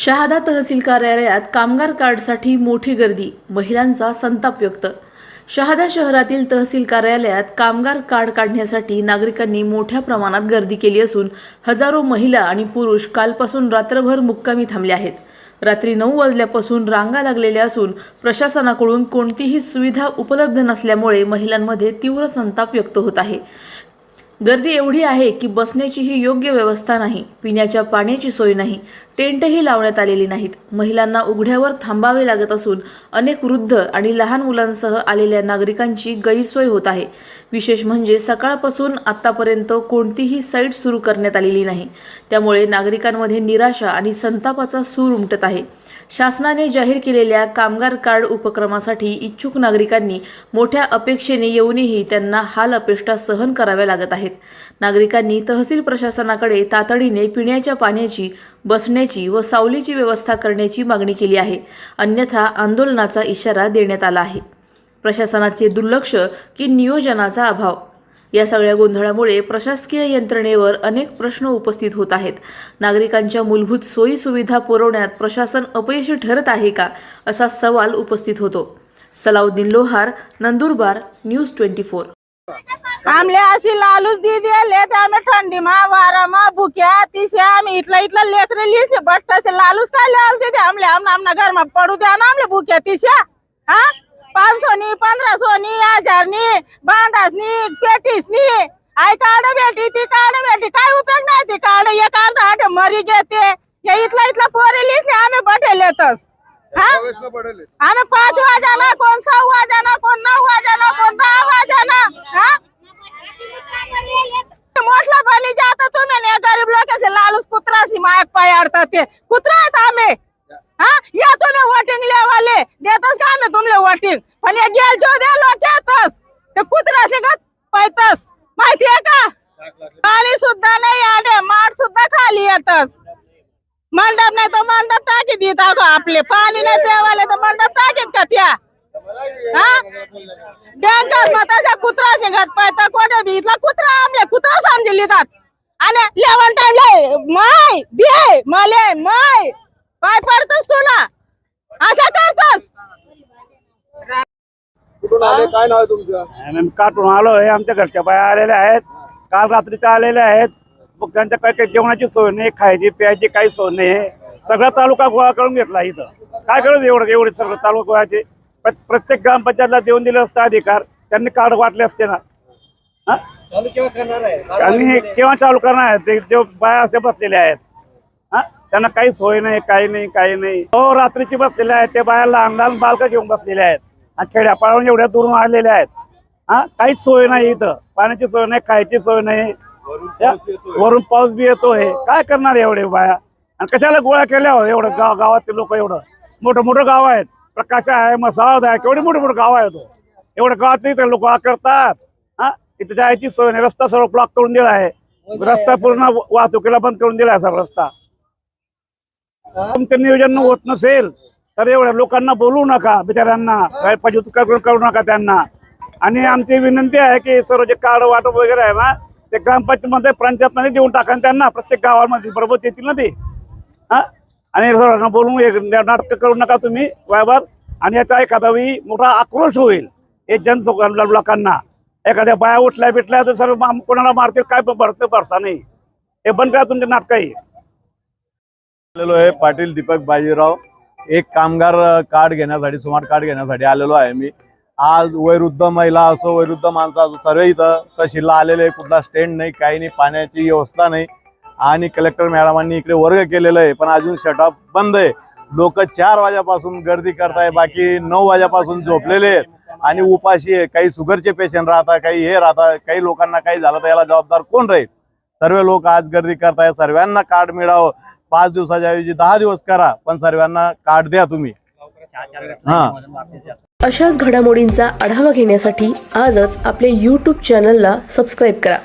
शहादा तहसील कार्यालयात कामगार कार्डसाठी मोठी गर्दी महिलांचा संताप व्यक्त. शहादा शहरातील तहसील कार्यालयात कामगार कार्ड काढण्यासाठी नागरिकांनी मोठ्या प्रमाणात गर्दी केली असून हजारो महिला आणि पुरुष कालपासून रात्रभर मुक्कामी थांबले आहेत. रात्री नऊ वाजल्यापासून रांगा लागलेल्या असून प्रशासनाकडून कोणतीही सुविधा उपलब्ध नसल्यामुळे महिलांमध्ये तीव्र संताप व्यक्त होत आहे. गर्दी एवढी आहे की बसण्याचीही योग्य व्यवस्था नाही पिण्याच्या पाण्याची सोय नाही टेंटही लावण्यात आलेली नाहीत. महिलांना उघड्यावर थांबावे लागत असून अनेक वृद्ध आणि लहान मुलांसह आलेल्या नागरिकांची गैरसोय होत आहे. विशेष म्हणजे सकाळपासून आतापर्यंत कोणतीही साईट सुरू करण्यात आलेली नाही. त्यामुळे नागरिकांमध्ये निराशा आणि संतापाचा सूर उमटत आहे. शासनाने जाहीर केलेल्या कामगार कार्ड उपक्रमासाठी इच्छुक नागरिकांनी मोठ्या अपेक्षेने येऊनही त्यांना हाल अपेष्टा सहन कराव्या लागत आहेत. नागरिकांनी तहसील प्रशासनाकडे तातडीने पिण्याच्या पाण्याची बसण्याची व सावलीची व्यवस्था करण्याची मागणी केली आहे. अन्यथा आंदोलनाचा इशारा देण्यात आला आहे. प्रशासनाचे दुर्लक्ष की नियोजनाचा अभाव या सगळ्या गोंधळामुळे प्रशासकीय यंत्रणेवर अनेक प्रश्न उपस्थित होत आहेत. नागरिकांच्या मूलभूत सोयी सुविधा पुरवण्यात प्रशासन अपयशी ठरत आहे का असा सवाल उपस्थित होतो. Salauddin Lohar Nandurbar news twenty four. आमले अशी लालूच दी लेते आम्ही थंडी मा वारा मा भुक्या तिशे आम्ही इथला इथला लेकरे लिहिसे बट असे लालूच काय लिहाल ते. आमले आमना आमना घर मा पडू द्या ना आमले भुक्या तिशा हा? पानसोनी पंधरा सोनी हजारनी बांडासनी पेटीसनी. आई कार्ड भेटी ती कार्ड भेटी. काय उपयोग नाही ती कार्ड? एक काढ आठ मरी घेते. हे इथला इथला पोरेलीस लिहिसे आम्ही बटेल येतच. आम्ही पाच वाजाना कोण सहा वाजाना कोण नऊ वाजाना कोण दहा वाजाना हा? मोठला बनी जाता तुम्ही गरीब लोकांचे लालूस कुत्राशी मायक पाय अडतात ते. कुत्रा आहेत आम्ही. हा? या तुम्ही वोटिंग लेवाले. देतस का आम्ही तुमले वोटिंग पण या गेल जो द्या लोक येतस. ते कुत्रा शिकत पायतस? माहितीये का? पाणी सुद्धा नाही आडे माठ सुद्धा खाली येतस. मंडप नाही तर मंडप टाकी देत अगं आपले. पाणी नाही पेवाले तर मंडप टाकीत का त्या? हा? मग तशा कुत्रा शिंगत पाहता कोठे बी इथला कुत्रा आमले कुत्रा समजून लिहितात. आणि लेवण टाइम माय दे मले माय. पाय पडतस तुला अशा करतस. कुठून आले? काय नाव आहे तुमचं? आम्ही काटून आलो आहे आमच्या घरच्या बाया आलेल्या आहेत. काल रात्रीच्या आलेल्या आहेत. मग त्यांच्या काही काही जेवणाची सोय नाही खायची प्यायची काही सोय नाही. सगळा तालुका गोळा करून घेतला इथं. काय करत एवढं? एवढे सगळं तालुका गोळाचे प्र- प्रत्येक ग्रामपंचायतला देऊन दिले असतं अधिकार. त्यांनी कार्ड वाटले असते ना. हा? आणि केव्हा चालू करणार आहेत ते ते बाया असे बसलेले आहेत. हा? त्यांना काही सोय नाही काही नाही काही नाही. हो रात्रीची बसलेले आहेत ते बाया लहान लहान बालक घेऊन बसलेले आहेत. आणि खेड्यापाड्यावरून एवढ्या दुरून आलेले आहेत. हा काहीच सोय नाही इथं. पाण्याची सोय नाही खायची सोय नाही. वरून पाऊस बी येतो हे. काय करणार एवढे बाया? आणि कशाला गोळा केल्या हो एवढं गाव गावातील लोक एवढं? मोठं मोठं गाव आहेत. प्रकाश आहे मसावद आहे केवढे मोठे मोठे गाव आहेत तो एवढं गावात इथे लोक करतात. हा इथे जायची सोय नाही. रस्ता सर्व ब्लॉक करून दिला आहे. रस्ता पूर्ण वाहतुकीला बंद करून दिला आहे सर रस्ता. तुमचं नियोजन होत नसेल तर एवढ्या लोकांना बोलू नका बिचाऱ्यांना. काय पाहिजे करू नका त्यांना. आणि आमची विनंती आहे की सर्व जे कार्ड वाटप वगैरे आहे ना ते ग्रामपंचायतमध्ये पंचायतमध्ये देऊन टाका त्यांना प्रत्येक गावामध्ये बरोबर येतील ना ते. हा? आणि सर्वांना बोलून एक नाटक करू नका तुम्ही बरोबर आणि याचा एखादा वेळी मोठा आक्रोश होईल हे जन लोकांना. एखाद्या बाया उठल्या बिटल्या तर सर्व कोणाला मारतील काय भरतं भरसा नाही. हे बंद करा तुमचे आहे आलेलो आहे पाटील दीपक बाजीराव. एक कामगार कार्ड घेण्यासाठी स्मार्ट कार्ड घेण्यासाठी आलेलो आहे मी. आज वैरुद्ध महिला असो वैरुद्ध माणसं असो सर्व इथं तहसीलला आलेले कुठला स्टँड नाही काही नाही पाण्याची व्यवस्था नाही. आणि कलेक्टर मॅडमांनी इकडे वर्ग केलेला आहे पण अजून शटअप बंद आहे. लोक चार वाजेपासून गर्दी करताय बाकी नऊ वाजेपासून झोपलेले आहेत. आणि उपाशी आहे काही शुगरचे पेशंट राहतात काही हे राहतात काही लोकांना काही झालं तर याला जबाबदार कोण राहील? सर्व लोक आज गर्दी करताय सर्वांना कार्ड मिळावं. पाच दिवसाच्या ऐवजी दहा दिवस करा पण सर्वांना कार्ड द्या तुम्ही. हा. अशाच घडामोडींचा आढावा घेण्यासाठी आजच आपल्या यूट्यूब चॅनलला सबस्क्राईब करा.